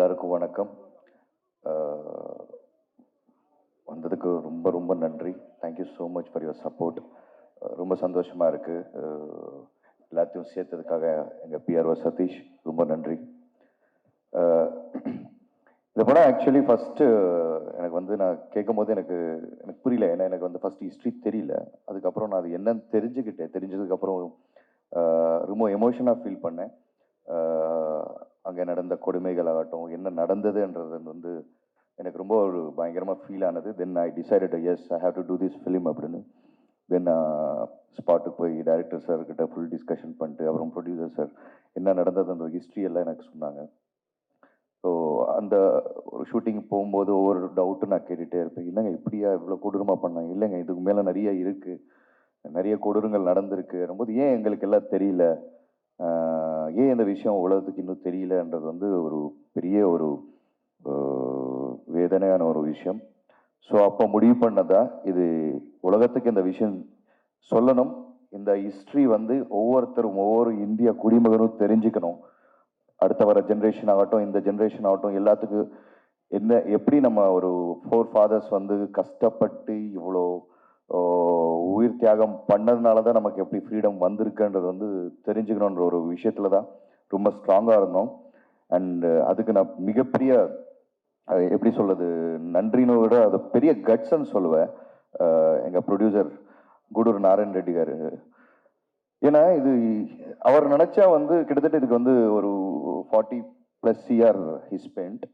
எல்லாருக்கும் வணக்கம். வந்ததுக்கு ரொம்ப ரொம்ப நன்றி. Thank you so much for your support ரொம்ப சந்தோஷமாக இருக்குது எல்லாத்தையும் சேர்த்ததுக்காக எங்கள் பிஆர்ஓ சதீஷ் ரொம்ப நன்றி. இந்த படம் ஆக்சுவலி ஃபஸ்ட்டு எனக்கு வந்து நான் கேட்கும் போது எனக்கு எனக்கு புரியல. ஏன்னா எனக்கு வந்து ஃபஸ்ட் ஹிஸ்ட்ரி தெரியல. அதுக்கப்புறம் நான் அது என்னன்னு தெரிஞ்சுக்கிட்டேன். தெரிஞ்சதுக்கப்புறம் ரொம்ப எமோஷனாக ஃபீல் பண்ணேன். அங்கே நடந்த கொடுமைகள் ஆகட்டும் என்ன நடந்ததுன்றது வந்து எனக்கு ரொம்ப ஒரு பயங்கரமாக ஃபீல் ஆனது. Then I decided as I have to do this film அப்படின்னு. தென் ஸ்பாட்டுக்கு போய் டைரக்டர் சார்கிட்ட ஃபுல் டிஸ்கஷன் பண்ணிட்டு அப்புறம் ப்ரொடியூசர் சார் என்ன நடந்தது அந்த ஹிஸ்ட்ரி எல்லாம் எனக்கு சொன்னாங்க. ஸோ அந்த ஒரு ஷூட்டிங் போகும்போது ஒவ்வொரு டவுட்டும் நான் கேட்டுகிட்டே இருப்பேன். இல்லைங்க இப்படியா இவ்வளோ கொடூரமாக பண்ணாங்க இல்லைங்க இதுக்கு மேலே நிறைய இருக்குது நிறைய கொடூரங்கள் நடந்திருக்கு. போது ஏன் எங்களுக்கு எல்லாம் தெரியல? ஏன் இந்த விஷயம் உலகத்துக்கு இன்னும் தெரியலன்றது வந்து ஒரு பெரிய ஒரு வேதனையான ஒரு விஷயம். ஸோ அப்போ முடிவு பண்ணதா? இது உலகத்துக்கு இந்த விஷயம் சொல்லணும். இந்த ஹிஸ்ட்ரி வந்து ஒவ்வொருத்தரும் ஒவ்வொரு இந்திய குடிமகனும் தெரிஞ்சுக்கணும். அடுத்த வர ஜென்ரேஷன் ஆகட்டும் இந்த ஜென்ரேஷன் ஆகட்டும் எல்லாத்துக்கும் என்ன எப்படி நம்ம ஒரு ஃபோர் ஃபாதர்ஸ் வந்து கஷ்டப்பட்டு இவ்வளோ உயிர் தியாகம் பண்ணதுனால தான் நமக்கு எப்படி ஃப்ரீடம் வந்திருக்குன்றது வந்து தெரிஞ்சுக்கணுன்ற ஒரு விஷயத்தில் தான் ரொம்ப ஸ்ட்ராங்காக இருந்தோம். அண்ட் அதுக்கு நான் மிகப்பெரிய எப்படி சொல்கிறது நன்றின்னு விட அது பெரிய கட்ஸ்ன்னு சொல்லுவேன். எங்கள் ப்ரொடியூசர் குடூர் நாராயண் ரெட்டி கார். ஏன்னா இது அவர் நினச்சா வந்து கிட்டத்தட்ட இதுக்கு வந்து ஒரு ஃபார்ட்டி ப்ளஸ் இயர் ஹிஸ்பெண்ட்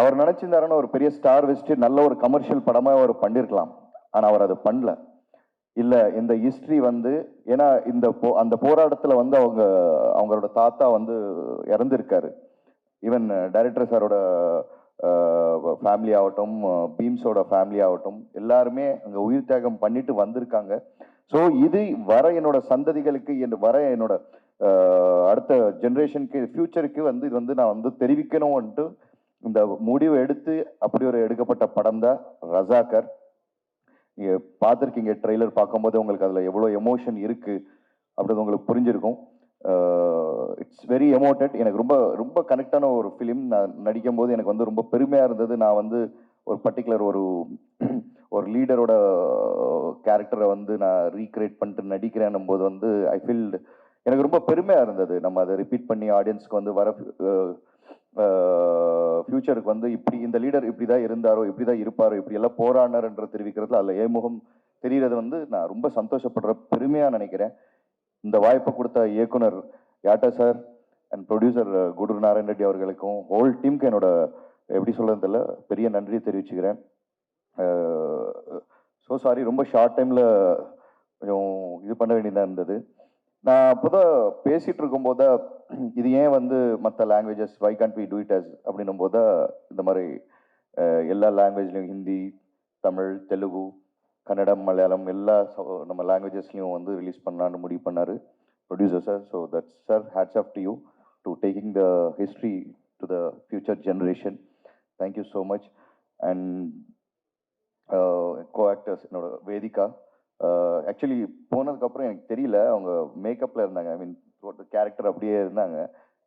அவர் நினச்சிருந்தாருன்னு ஒரு பெரிய ஸ்டார் வச்சுட்டு நல்ல ஒரு கமர்ஷியல் படமாக அவர் பண்ணியிருக்கலாம் ஆனால் அவர் அதை பண்ணல. இல்லை இந்த ஹிஸ்ட்ரி வந்து ஏன்னா இந்த போ அந்த போராட்டத்தில் வந்து அவங்க அவங்களோட தாத்தா வந்து இறந்துருக்காரு. ஈவன் டைரக்டர் சாரோட ஃபேமிலி ஆகட்டும் பீம்ஸோட ஃபேமிலி ஆகட்டும் எல்லாருமே அங்கே உயிர் தியாகம் பண்ணிட்டு வந்திருக்காங்க. ஸோ இது வர என்னோட சந்ததிகளுக்கு என் வர என்னோட அடுத்த ஜென்ரேஷனுக்கு ஃப்யூச்சருக்கு வந்து இது வந்து நான் வந்து தெரிவிக்கணும்ன்ட்டு இந்த முடிவு எடுத்து அப்படி ஒரு எடுக்கப்பட்ட படம் தான் ரசாக்கர் நீங்கள் பார்த்துருக்கீங்க ட்ரெய்லர் பார்க்கும்போது உங்களுக்கு அதில் எவ்வளோ எமோஷன் இருக்குது அப்படின்றது உங்களுக்கு புரிஞ்சிருக்கும். இட்ஸ் வெரி எமோட்டட் எனக்கு ரொம்ப ரொம்ப கனெக்டான ஒரு ஃபிலிம் நான் நடிக்கும் போது எனக்கு வந்து ரொம்ப பெருமையாக இருந்தது. நான் வந்து ஒரு பர்டிகுலர் ஒரு ஒரு லீடரோட கேரக்டரை வந்து நான் ரீக்ரியேட் பண்ணிட்டு நடிக்கிறேன்னும் போது வந்து ஐ ஃபீல் எனக்கு ரொம்ப பெருமையாக இருந்தது. நம்ம அதை ரிப்பீட் பண்ணி ஆடியன்ஸ்க்கு வந்து வர ஃபியூச்சருக்கு வந்து இப்படி இந்த லீடர் இப்படி தான் இருந்தாரோ இப்படி தான் இருப்பாரோ இப்படி எல்லாம் போராடினார்ன்ற தெரிவிக்கிறதுல அதில் ஏமுகம் தெரிகிறது வந்து நான் ரொம்ப சந்தோஷப்படுற பெருமையாக நினைக்கிறேன். இந்த வாய்ப்பை கொடுத்த இயக்குனர் Yata sir? And producer Guru Narayana Reddy அவர்களுக்கும் ஹோல் டீமுக்கு என்னோட எப்படி சொல்கிறது தெரியல பெரிய நன்றியை தெரிவிச்சுக்கிறேன். ஸோ சாரி ரொம்ப ஷார்ட் டைமில் கொஞ்சம் இது பண்ண வேண்டியதாக இருந்தது. நான் அப்போதான் பேசிகிட்டு இருக்கும்போது இது ஏன் வந்து மற்ற languages why can't we do it as அப்படின்னும் போது இந்த மாதிரி எல்லா லாங்குவேஜ்லையும் ஹிந்தி தமிழ் தெலுங்கு கன்னடம் மலையாளம் எல்லா நம்ம லாங்குவேஜஸ்லையும் வந்து ரிலீஸ் பண்ணலான்னு முடிவு பண்ணாரு producer sir so that's sir hats off to you to taking the history to the future generation thank you so much and co actors என்னோட வேதிகா ஆக்சுவலி போனதுக்கப்புறம் எனக்கு தெரியல. அவங்க மேக்கப்பில் இருந்தாங்க. ஐ மீன் கேரக்டர் அப்படியே இருந்தாங்க.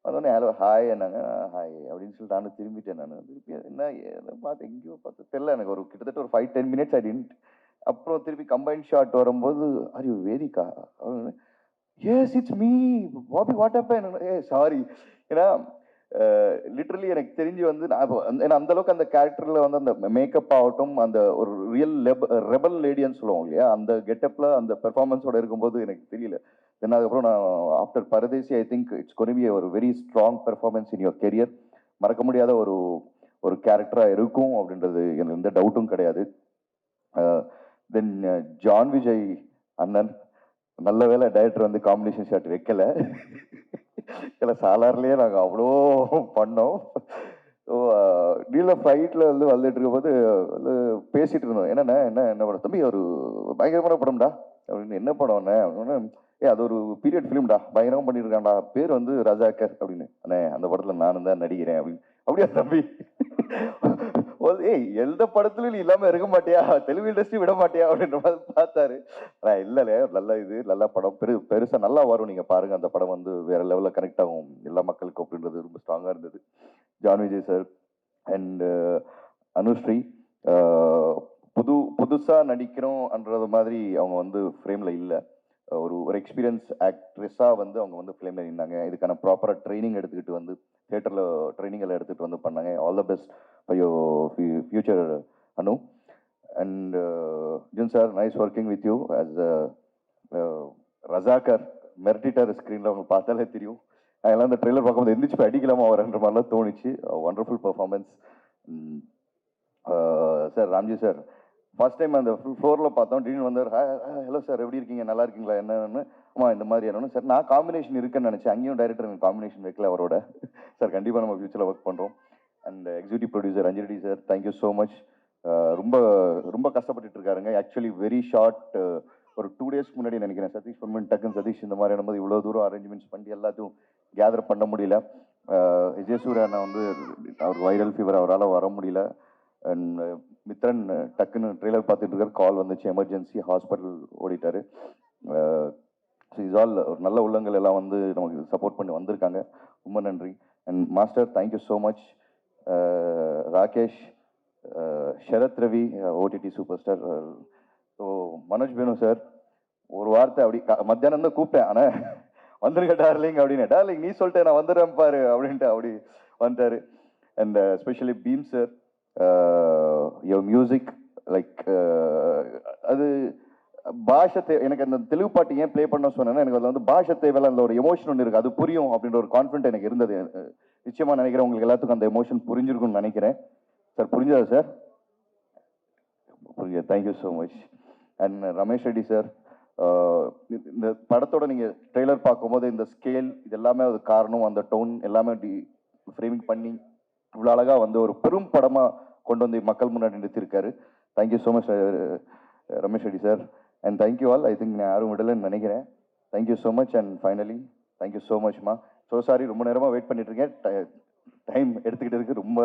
அதோடனே ஹலோ ஹாய் என்னாங்க ஹாய் அப்படின்னு சொல்லிட்டு நானும் திரும்பிட்டேன் நான். திருப்பி என்ன பார்த்து எங்கேயோ பார்த்து தெரில எனக்கு. ஒரு கிட்டத்தட்ட ஒரு ஃபைவ் டென் மினிட்ஸ் ஐ அப்புறம் திருப்பி கம்பைன் ஷாட் வரும்போது அரி Vedhika yes it's me Bobby what அப்ப ஏ சாரி ஏன்னா லிட்ரலி எனக்கு தெரிஞ்சு வந்து நான் ஏன்னா அந்த அளவுக்கு அந்த கேரக்டரில் வந்து அந்த மேக்கப் ஆகட்டும் அந்த ஒரு ரியல் ரெபல் லேடின்னு சொல்லுவோம் இல்லையா? அந்த கெட்டப்பில் அந்த பெர்ஃபார்மன்ஸோட இருக்கும்போது எனக்கு தெரியல. தென் அதுக்கப்புறம் நான் after Paradesi I think it's கொனிபி ஒரு very strong performance in your career மறக்க முடியாத ஒரு ஒரு கேரக்டராக இருக்கும் அப்படின்றது எனக்கு எந்த டவுட்டும் கிடையாது. தென் ஜான் விஜய் அண்ணன் நல்ல வேலை டைரக்டர் வந்து காம்பினேஷன் ஷாட் வைக்கல. இல்லை சாலார்லேயே நாங்கள் அவ்வளோ பண்ணோம். ஸோ நீல ஃப்ளைட்டில் வந்து வந்துட்டு இருக்கும்போது வந்து பேசிகிட்டு இருந்தோம். என்னண்ணே என்ன என்ன படம்? தம்பி ஒரு பயங்கரமான படம்டா. அப்படின்னு என்ன படம்ண்ணே அப்படின்னு ஏ அது ஒரு பீரியட் ஃபிலிம்டா பயங்கரமாக பண்ணியிருக்காண்டா பேர் வந்து ரஜாக்கர் அப்படின்னு. அண்ணே அந்த படத்தில் நானும் தான் நடிக்கிறேன் அப்படின்னு. அப்படியா தம்பி? ஏய் எந்த படத்துலயும் நீ இல்லாம இருக்க மாட்டியா? தெலுங்கு இண்டஸ்ட்ரி விட மாட்டியா? அப்படின்ற மாதிரி பார்த்தாரு. நான் இல்லல நல்ல இது நல்ல படம். பெரு பெருசா நல்லா வரும். நீங்க பாருங்க அந்த படம் வந்து வேற லெவல்ல கனெக்ட் ஆகும். எல்லா மக்களுக்கும் அப்படின்றது ரொம்ப ஸ்ட்ராங்கா இருந்தது. ஜான் விஜய் சார் அண்ட் அனுஸ்ரீ புது புதுசாக நடிக்கிறோம்ன்றது மாதிரி அவங்க வந்து ஃப்ரேமில் இல்லை. ஒரு ஒரு எக்ஸ்பீரியன்ஸ் ஆக்ட்ரஸாக வந்து அவங்க வந்து ஃபிலிமில் நின்னாங்க. இதுக்கான ப்ராப்பராக ட்ரைனிங் எடுத்துக்கிட்டு வந்து தேட்டரில் ட்ரைனிங் எல்லாம் எடுத்துகிட்டு வந்து பண்ணாங்க. All the best for your future Anu. And John sir nice working with you as Razakar மிரட்டிட்டார் ஸ்க்ரீனில் அவங்க பார்த்தாலே தெரியும். அதெல்லாம் அந்த ட்ரெய்லர் பார்க்கும்போது எந்திரிச்சு போய் அடிக்கலாமா வரன்ற மாதிரிலாம் தோணுச்சு. Wonderful performance sir Ramji sir first time அந்த ஃப்ளோரில் பார்த்தோம். திடீர்னு வந்து ஹலோ சார் எப்படி இருக்கீங்க? நல்லா இருக்கீங்களா? என்னன்னு? ஆமாம் இந்த மாதிரி என்னன்னு? சார் நான் காம்பினேஷன் இருக்குன்னு நினச்சேன். அங்கேயும் டைரக்டர் எனக்கு காம்பினேஷன் வைக்கல அவரோட. சார் கண்டிப்பாக நம்ம ஃபியூச்சரில் ஒர்க் பண்ணுறோம் and executive producer Anjali sir thank you so much ரொம்ப ரொம்ப கஷ்டப்பட்டுட்டு இருக்காருங்க. ஆக்சுவலி வெரி ஷார்ட் ஒரு டூ டேஸ்க்கு முன்னாடி நினைக்கிறேன். சதீஷ் பொன்மன் டக்குன்னு சதீஷ் இந்த மாதிரி போது இவ்வளோ தூரம் அரேஞ்ச்மெண்ட்ஸ் பண்ணி எல்லாத்தையும் கேதர் பண்ண முடியல. அஹ் அண்ணா வந்து அவர் வைரல் ஃபீவர் அவரால் வர முடியல. Uh, மித்ரன் uh, டக்குன்னு ட்ரெய்லர் பார்த்துட்டு இருக்கார். கால் வந்துச்சு. எமர்ஜென்சி ஹாஸ்பிட்டல் ஓடிட்டாரு. ஸோ இஸ் ஆல் ஒரு நல்ல உள்ளங்கள் எல்லாம் வந்து நமக்கு சப்போர்ட் பண்ணி வந்திருக்காங்க. ரொம்ப நன்றி. And master thank you so much Rakesh Sharath Ravi OTT super star so Manoj Benu sir ஒரு வார்த்தை அப்படி க- மத்தியானம் தான் கூப்பிட்டேன். ஆனால் வந்துருங்க டார்லிங் அப்படின்னு. டார்லிங் நீ சொல்லிட்டு நான் வந்துடுறேன் பாரு அப்படின்ட்டு அப்படி வந்துட்டாரு. And specially Bheem sir your music like அது பாஷை தே எனக்கு அந்த தெலுங்கு பாட்டு ஏன் ப்ளே பண்ண சொன்னேன்னா எனக்கு அதில் வந்து பாஷை தேவையில்ல அந்த ஒரு எமோஷன் ஒன்று இருக்குது அது புரியும் அப்படின்ற ஒரு கான்ஃபிடென்ட் எனக்கு இருந்தது. நிச்சயமாக நினைக்கிறேன் உங்களுக்கு எல்லாத்துக்கும் அந்த எமோஷன் புரிஞ்சிருக்கும்னு நினைக்கிறேன். சார் புரிஞ்சதா சார் புரிஞ்சது thank you so much and Ramesh Reddy sir இந்த படத்தோட நீங்கள் ட்ரெய்லர் பார்க்கும்போது இந்த ஸ்கேல் இது எல்லாமே அது காரணம் அந்த டோன் எல்லாமே டி ஃப்ரேமிங் பண்ணி இவ்வளோ அழகாக வந்து ஒரு பெரும் படமாக கொண்டு வந்து மக்கள் முன்னாடி நிறுத்தியிருக்காரு. Thank you so much Ramesh Reddy sir and thank you all I think நான் யாரும் விடலைன்னு நினைக்கிறேன். Thank you so much and finally thank you so மச்மா so sorry ரொம்ப நேரமாக வெயிட் பண்ணிட்டுருக்கேன் டைம் எடுத்துக்கிட்டதுக்கு ரொம்ப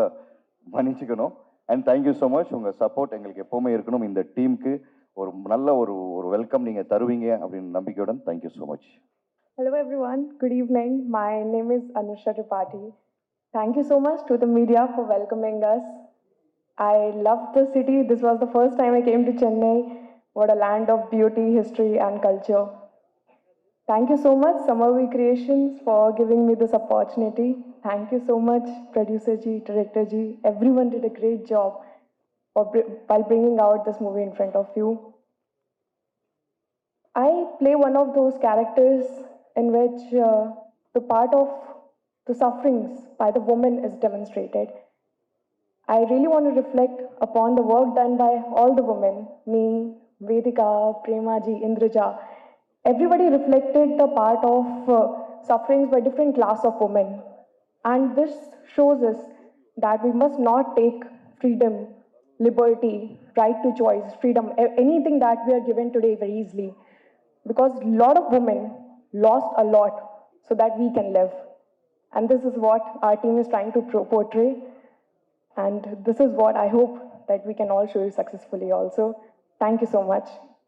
மன்னிச்சுக்கணும். அண்ட் தேங்க்யூ ஸோ மச் உங்கள் சப்போர்ட் எங்களுக்கு எப்போவுமே இருக்கணும். இந்த டீமுக்கு ஒரு நல்ல ஒரு ஒரு வெல்கம் நீங்கள் தருவீங்க அப்படின்னு நம்பிக்கையுடன் thank you so much Hello everyone, good evening. My name is Anusha Tripathi. Thank you so much to the media for welcoming us. I love the city. This was the first time I came to Chennai. What a land of beauty, history, and culture. Thank you so much, Samavi Creations, for giving me this opportunity. Thank you so much, producer G, director G. Everyone did a great job for while bringing out this movie in front of you. I play one of those characters in which uh, the part of the sufferings by the woman is demonstrated. I really want to reflect upon the work done by all the women, me, Vedika, Premaji, Indraja. Everybody reflected the part of uh, sufferings by different class of women. And this shows us that we must not take freedom, liberty, right to choice, freedom, anything that we are given today very easily because a lot of women lost a lot so that we can live. And this is what our team is trying to portray. And this is what I hope that we can all show you successfully also. Thank you so much.